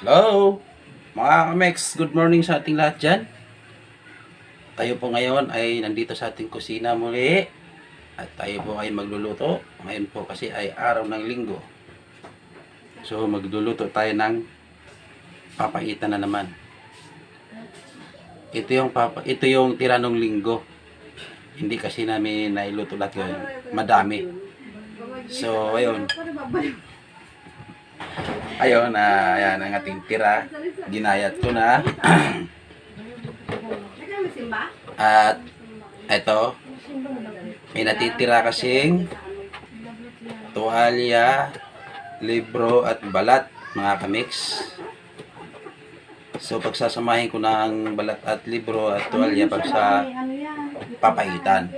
Hello! Mga kamex, good morning sa ating lahat dyan. Tayo po ngayon ay nandito sa ating kusina muli. At tayo po ay magluluto. Ngayon po kasi ay araw ng linggo. So magluluto tayo ng papaitan na naman. Ito yung papa, ito yung tira ng linggo. Hindi kasi namin nailuto lahat yun. Madami. So, ayun. Ayun, na ayan ang ating tira. Ginayat ko na. At eto, may natitira kasing tuwalya, libro at balat mga kamix. So pagsasamahin ko ng balat at libro at tuwalya pag sa papaitan.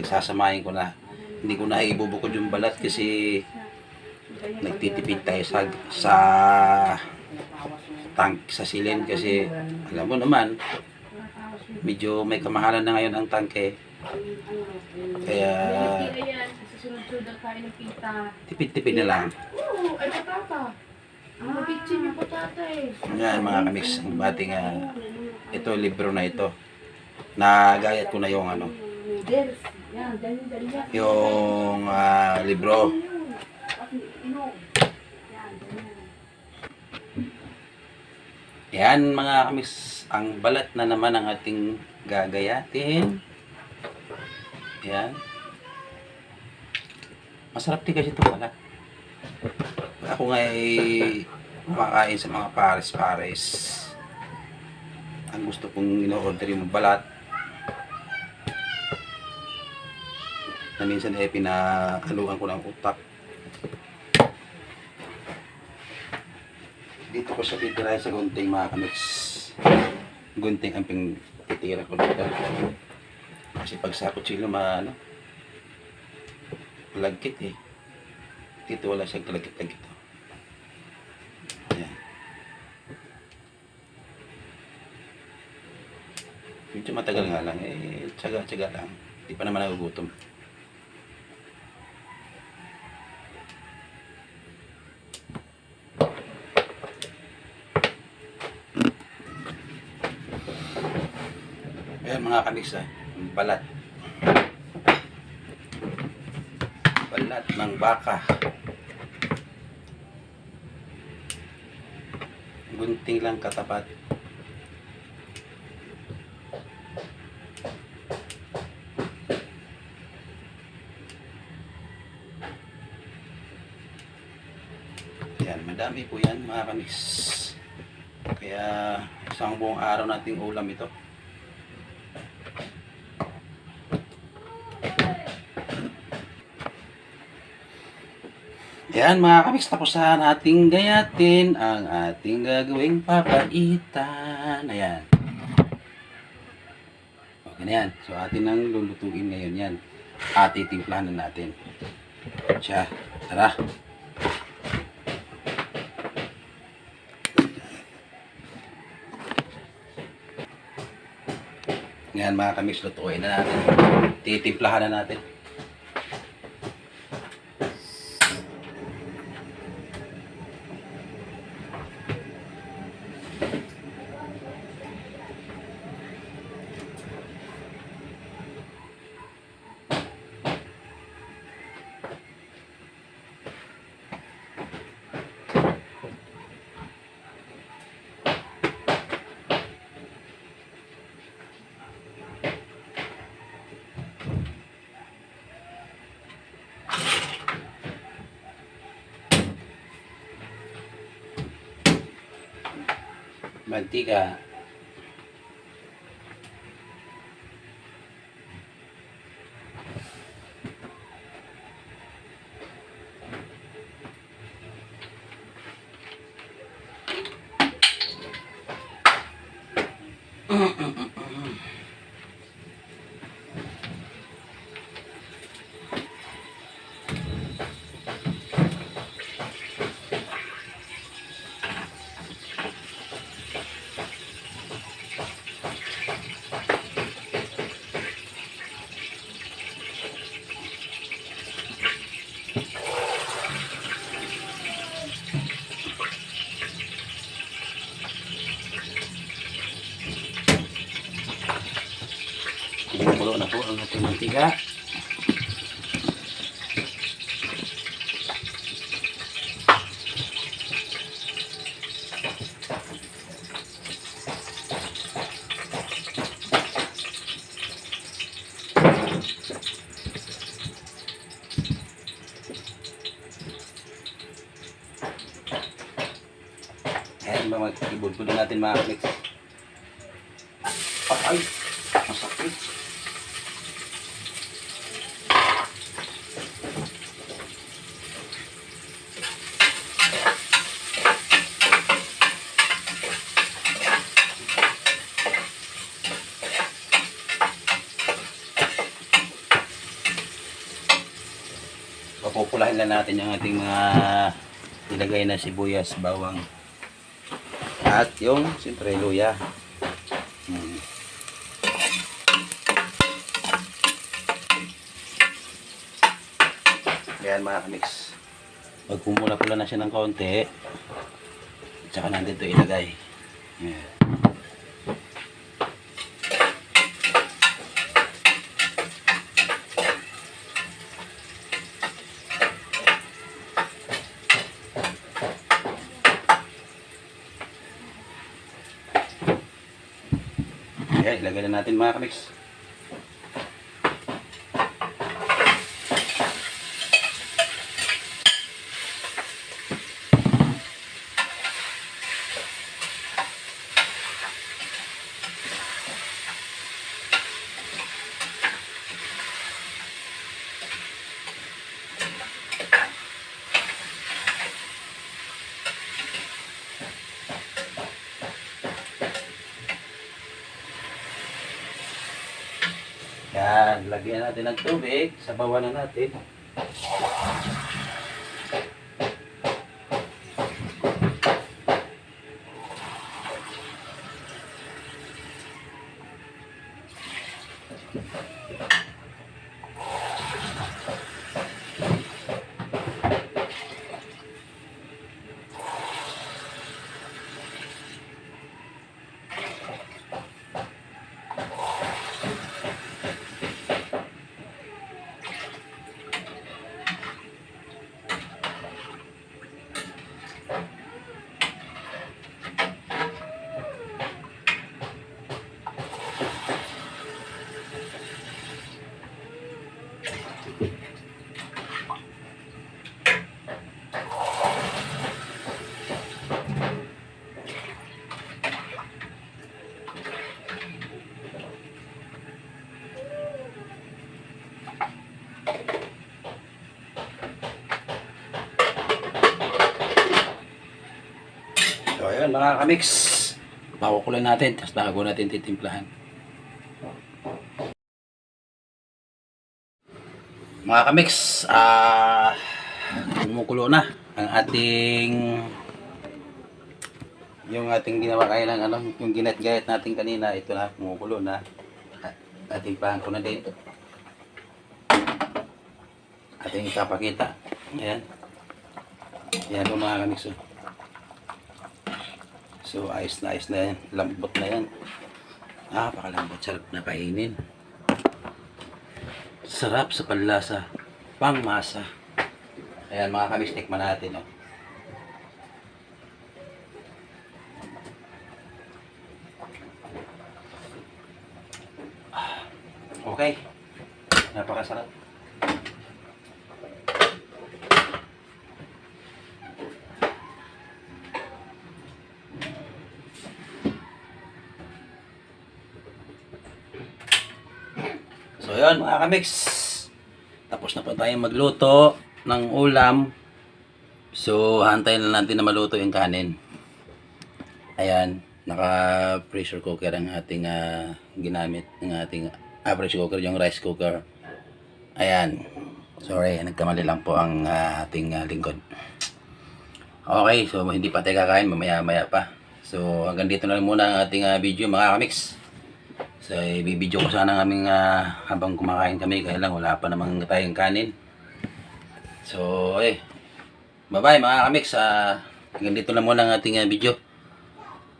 Pagsasamahin ko na. Hindi ko na ibubukod yung balat kasi nagtitipid tayo sa sa tank sa silin kasi alam mo naman medyo may kamahalan na ngayon ang kaya tayo ng pita. tipid-tipid na lang yung eh. yan mga kamix ang bating ah, ito libro na ito nagayat ko na yung ano Noodles. Yan, dali, dali yan. mga kamix ang balat na naman ang ating gagayatin. Yan. Masarap din kasi ito balat. Ako nga ay kumakain sa mga pares-pares. Ang gusto kong ino-order yung balat. Na minsan eh pinakaluan ko ng utak dito ko siya titirahin sa gunting mga kamix gunting ang pintitira ko dito. Kasi pag sa kutsilo ma ano malagkit eh. Dito wala siyang kalagkit-lagkit. Ayan. medyo matagal nga lang eh. Tsaga-tsaga lang. Di pa naman nagugutom mga ang balat. Balat ng baka. Gunting lang katapat. Yan, madami po yan mga kamix. Kaya isang buong araw nating ulam ito. Yan mga kamiks, tapos na nating gayatin ang ating gagawing papaitan. Ayan. Okay na yan. So atin nang lulutuin ngayon yan. At titimplahan na natin. Siya. Tara. Ngayon mga kamiks, lutuin na natin. Titimplahan na natin. mantika Mm-mm. ibudbud natin mga kamix. Ay, masakit. Papupulahin lang natin yung ating mga nilagay na sibuyas, bawang, at yung siyempre luya. Hmm. Ayan mga kamix. Pag pumula-pula na siya ng kaunti, tsaka nandito ilagay. Ayan. Ayan, ilagay na natin mga kamix. Yan, lagyan natin ng tubig. Sabawan na natin. Ayun mga kamix. Pakukulan natin. Tapos bago natin titimplahan. Mga kamix, ah, kumukulo na ang ating yung ating ginawa kaya ng ano, yung ginat-gayat natin kanina, ito na, kumukulo na. At ating pahan ko na din. Ating ipapakita. Ayan. Ayan po mga kamix. oh. So, ayos na ayos na yan. Lambot na yan. Ah, pakalambot. Sarap na painin. Sarap sa panlasa. Pangmasa. Ayan, mga kamis, tikman natin. Oh. Ah, Okay. Napakasarap. Yun mga kamix. Tapos na po tayong magluto ng ulam. So hantayin lang natin na maluto yung kanin. Ayan, naka pressure cooker ang ating ah, ginamit ng ating ah, pressure cooker yung rice cooker. Ayan. Sorry, nagkamali lang po ang ah, ating ah, lingkod. Okay, so hindi pa tayo kakain, mamaya-maya pa. So hanggang dito na lang muna ang ating ah, video mga kamix. So, ibibidyo ko sana ng aming ah, habang kumakain kami, kaya lang wala pa namang tayong kanin. So, eh. Bye-bye mga kamix. Uh, hanggang dito na muna ang ating ah, video.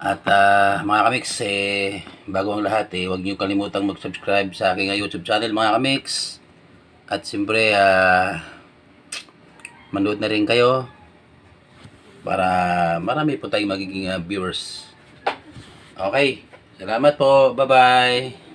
At ah, mga kamiks, eh, bago ang lahat, eh, huwag niyo kalimutang mag-subscribe sa aking ah, YouTube channel mga kamiks. At siyempre, ah, manood na rin kayo para marami po tayong magiging ah, viewers. Okay, salamat po. Bye-bye.